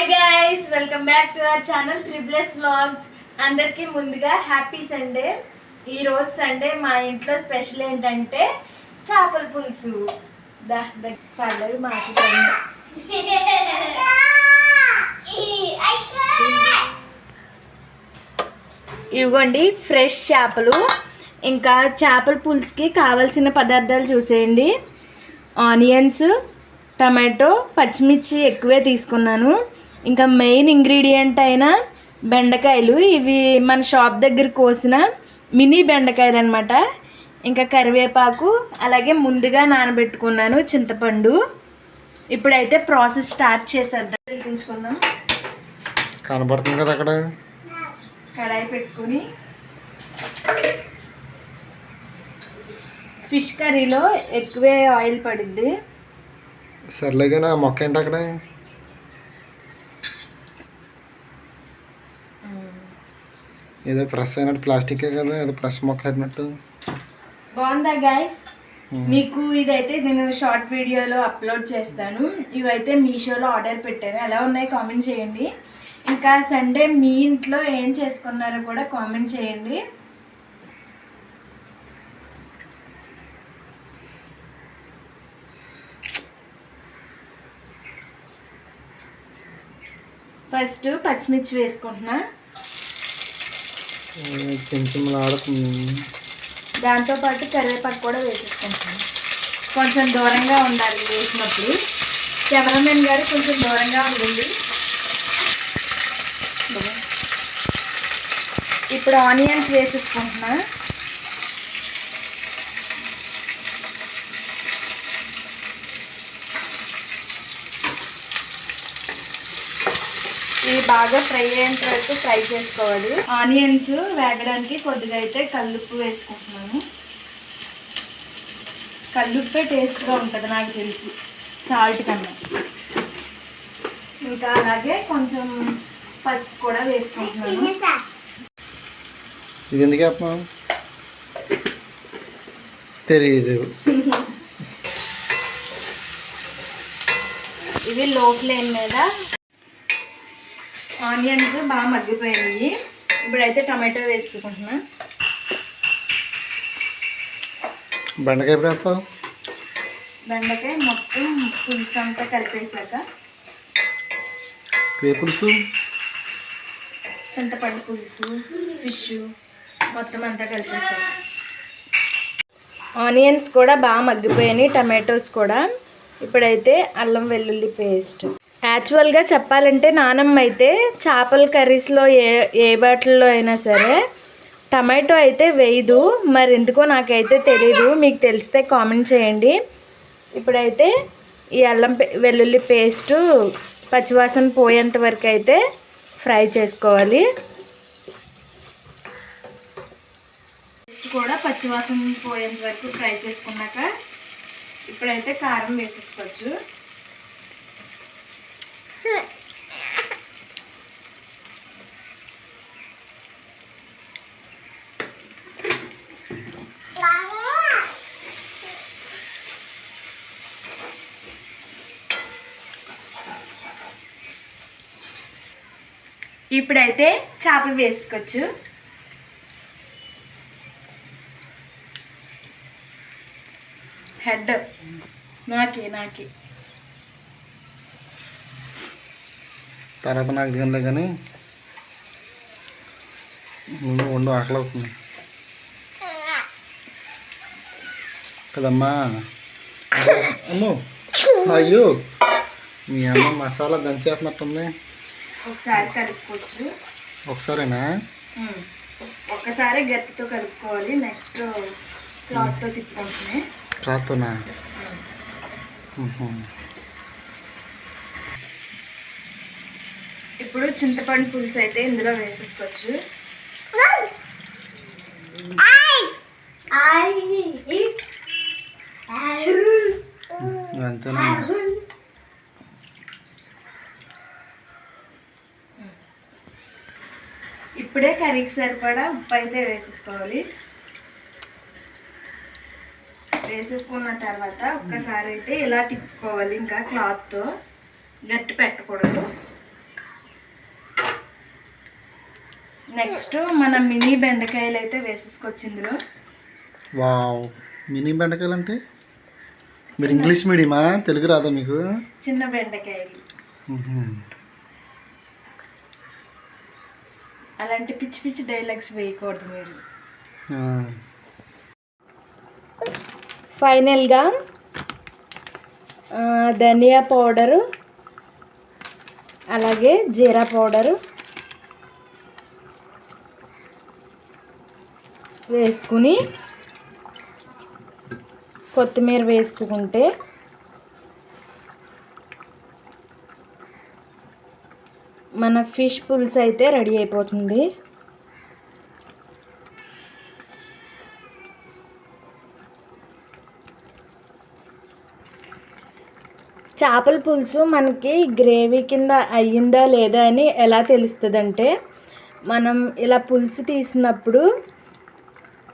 Hi guys welcome back to our channel triples vlogs అందరికీ ముందుగా happy Sunday ఈ రోజు సండే మా ఇంట్లో స్పెషల్ ఏంటంటే చేపల పులుసు. దా మాకు మాట్లాడండి ఇవ్వండి ఫ్రెష్ చేపలు. ఇంకా చేపల పులుసుకి కావాల్సిన పదార్థాలు చూసేయండి. ఆనియన్స్ టమాటో పచ్చిమిర్చి ఎక్కువే తీసుకున్నాను. ఇంకా మెయిన్ ఇంగ్రీడియంట్ అయిన బెండకాయలు. ఇవి మన షాప్ దగ్గర కోసిన మినీ బెండకాయలు అనమాట ఇంకా కరివేపాకు అలాగే ముందుగా నానబెట్టుకున్నాను చింతపండు. ఇప్పుడైతే ప్రాసెస్ స్టార్ట్ చేసేద్దాం. వెలిగించుకుందాం కనబడుతుంది కదా అక్కడ. కడాయి పెట్టుకుని ఫిష్ కర్రీలో ఎక్కువే ఆయిల్ పడుద్ది. సర్లే కానీ ఆ మొక్క ఏంటి అక్కడ? ఏదో ప్రెస్ అయినట్టు ప్లాస్టికే కదా ఏదో ప్రెస్ మొక్క అయినట్టు. బాగుందా గైస్ మీకు ఇదైతే నేను షార్ట్ వీడియోలో అప్లోడ్ చేస్తాను. ఇవైతే మీషోలో ఆర్డర్ పెట్టాను. ఎలా ఉన్నాయి కామెంట్ చేయండి. ఇంకా సండే మీ ఇంట్లో ఏం చేసుకున్నారో కూడా కామెంట్ చేయండి. ఫస్ట్ పచ్చిమిర్చి వేసుకుంటున్నా. కొంచెం ఆడుతుంది దాంతోపాటు కరివేపాకు కూడా వేసేసుకుంటాను. కొంచెం దూరంగా ఉండాలి వేసినప్పుడు. కెమెరామెన్ గారు కొంచెం దూరంగా ఉండండి. ఇప్పుడు ఆనియన్స్ వేసేసుకుంటున్నా. ఇవి బాగా ఫ్రై అయ్యేంత వరకు ఫ్రై చేసుకోవాలి. ఆనియన్స్ వేగడానికి కొద్దిగా అయితే కల్లుప్పు వేసుకుంటున్నాను. కల్లుప్పే టేస్ట్గా ఉంటుంది నాకు తెలిసి సాల్ట్ కన్నా. ఇంకా అలాగే కొంచెం పసుపు కూడా వేసుకుంటున్నాను. ఇది ఎందుకు తెలియదు ఇవి లో ఫ్లేమ్ మీద ఆనియన్స్ బాగా మగ్గిపోయినాయి. ఇప్పుడైతే టమాటో వేసుకుంటున్నా. బెండకాయ ఎప్పుడు వేస్తావు? బెండకాయ మొత్తం పులుసు అంతా కలిపేసాక ఏ పులుసు? చింతపండు పులుసు ఫిష్ మొత్తం అంతా కలిపేసాక ఆనియన్స్ కూడా బాగా మగ్గిపోయినాయి టమాటోస్ కూడా. ఇప్పుడైతే అల్లం వెల్లుల్లి పేస్ట్. యాక్చువల్గా చెప్పాలంటే నానమ్మ అయితే చేపల కర్రీస్లో ఏ ఏ వాటిల్లో అయినా సరే టమాటో అయితే వేయదు. మరి ఎందుకో నాకైతే తెలీదు. మీకు తెలిస్తే కామెంట్ చేయండి. ఇప్పుడైతే ఈ అల్లం పే- వెల్లుల్లి పేస్టు పచ్చివాసన పోయేంత వరకు అయితే ఫ్రై చేసుకోవాలి. పేస్ట్ కూడా పచ్చివాసన పోయేంత వరకు ఫ్రై చేసుకున్నాక ఇప్పుడైతే కారం వేసేసుకోవచ్చు. ఇప్పుడైతే చేపలు వేసుకోవచ్చు. హెడ్. నాకే నాకే. తర్వాత నాకు తినలే కానీ ముందు వండు ఆకలి అవుతుంది. కదమ్మా. అమ్మో. అయ్యో. మీ అమ్మ మసాలా దంచేస్తున్నట్టుంది. ఒకసారి కలుపుకోవచ్చు. ఒకసారేనా. ఒక్కసారి గట్టితో కలుపుకోవాలి. నెక్స్ట్ క్లాత్తో తిప్పుకుంటున్నాయి. రాతోనా ఇప్పుడు చింతపండు పులుసు అయితే ఇందులో వేసేసుకోవచ్చు. ఇప్పుడే కర్రీకి సరిపడా ఉప్పు అయితే వేసేసుకోవాలి. వేసేసుకున్న తర్వాత ఒక్కసారి అయితే ఇలా తిప్పుకోవాలి ఇంకా క్లాత్తో. గట్టి పెట్టకూడదు. నెక్స్ట్ మన మినీ బెండకాయలు అయితే వేసేసుకోవచ్చు ఇందులో. వావ్. మినీ బెండకాయలు అంటే మీరు ఇంగ్లీష్ మీడియమా? తెలుగు రాదా మీకు? చిన్న బెండకాయలు. అలాంటి పిచ్చి పిచ్చి డైలాగ్స్ వేయకూడదు మీరు. ఆ. ఫైనల్గా ధనియా పౌడరు అలాగే జీరా పౌడరు వేసుకుని కొత్తిమీర వేసుకుంటే మన ఫిష్ పులుసు అయితే రెడీ అయిపోతుంది. చేపల పులుసు మనకి గ్రేవీ కింద అయ్యిందా లేదా అని ఎలా తెలుస్తుందంటే మనం ఇలా పులుసు తీసినప్పుడు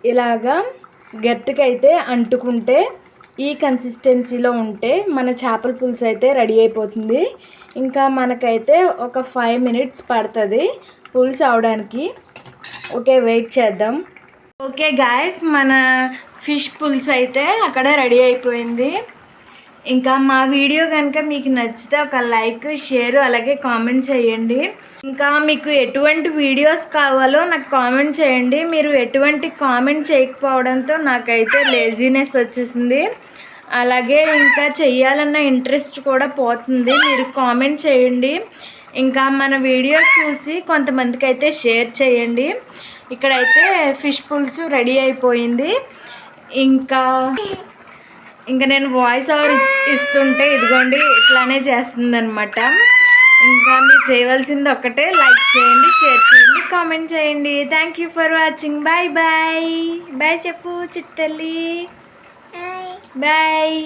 ఇలాగా గట్టికైతే అంటుకుంటే ఈ కన్సిస్టెన్సీలో ఉంటే మన చేపల పులుసు అయితే రెడీ అయిపోతుంది. ఇంకా మనకైతే ఒక ఫైవ్ మినిట్స్ పడుతుంది పులుసు అవడానికి. ఓకే వెయిట్ చేద్దాం. ఓకే గాయస్ మన ఫిష్ పులుసు అయితే అక్కడ రెడీ అయిపోయింది. ఇంకా మా వీడియో కనుక మీకు నచ్చితే ఒక లైక్ షేర్ అలాగే కామెంట్ చేయండి. ఇంకా మీకు ఎటువంటి వీడియోస్ కావాలో నాకు కామెంట్ చేయండి. మీరు ఎటువంటి కామెంట్ చేయకపోవడంతో నాకైతే లేజీనెస్ వచ్చేసింది. అలాగే ఇంకా చెయ్యాలన్న ఇంట్రెస్ట్ కూడా పోతుంది. మీరు కామెంట్ చేయండి. ఇంకా మన వీడియో చూసి కొంతమందికి అయితే షేర్ చేయండి. ఇక్కడైతే ఫిష్ పులుసు రెడీ అయిపోయింది. ఇంకా ఇంకా నేను వాయిస్ ఓవర్ ఇస్తుంటే ఇదిగోండి ఇట్లానే చేస్తుంది అనమాట ఇంకా మీరు చేయవలసింది ఒకటే లైక్ చేయండి షేర్ చేయండి కామెంట్ చేయండి. Thank you for watching bye bye bye చెప్పు చిట్టల్లి బాయ్